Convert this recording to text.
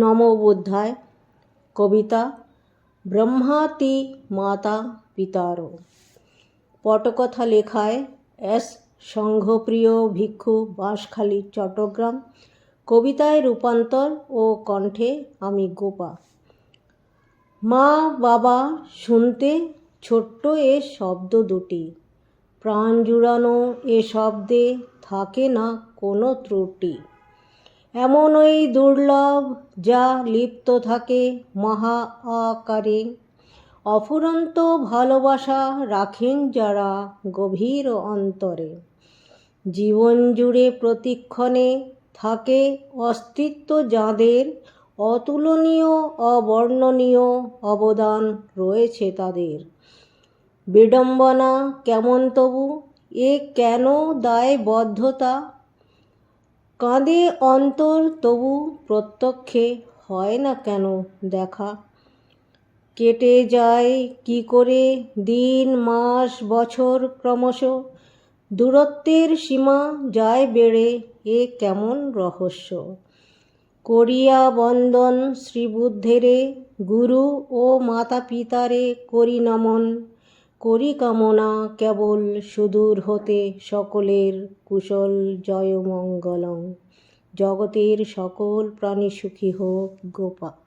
নমবোধ্যায় কবিতা ব্রহ্মাতি মাতা পিতার পটকথা লেখায় এস সংঘপ্রিয় ভিক্ষু বাঁশখালী চট্টগ্রাম কবিতায় রূপান্তর ও কণ্ঠে আমি গোপা। মা বাবা শুনতে ছোট্ট এ শব্দ দুটি। প্রাণ জুড়ানো এ শব্দে থাকে না কোনো ত্রুটি। এমন ওই দুর্লভ যা লিপ্ত থাকে মহা আকারে। অফুরন্ত ভালোবাসা রাখেন যারা গভীর অন্তরে। জীবন জুড়ে প্রতিক্ষণে থাকে অস্তিত্ব যাদের অতুলনীয়, অবর্ণনীয় অবদান রয়েছে তাদের। বিড়ম্বনা কেমন তবু? এ কেন দায়বদ্ধতা? কাঁদে অন্তর তবু প্রত্যক্ষে হয় না কেন দেখা? কেটে যায় কি করে দিন, মাস, বছর ক্রমশ? দূরত্বের সীমা যায় বেড়ে, এ কেমন রহস্য? করিয়া বন্দন শ্রীবুদ্ধেরে, গুরু ও মাতা পিতারে করি নমন। করি কামনা কেবল সুদূর হতে সকলের কুশল জয়মঙ্গলং। জগতের সকল প্রাণী সুখী হোক গোপা।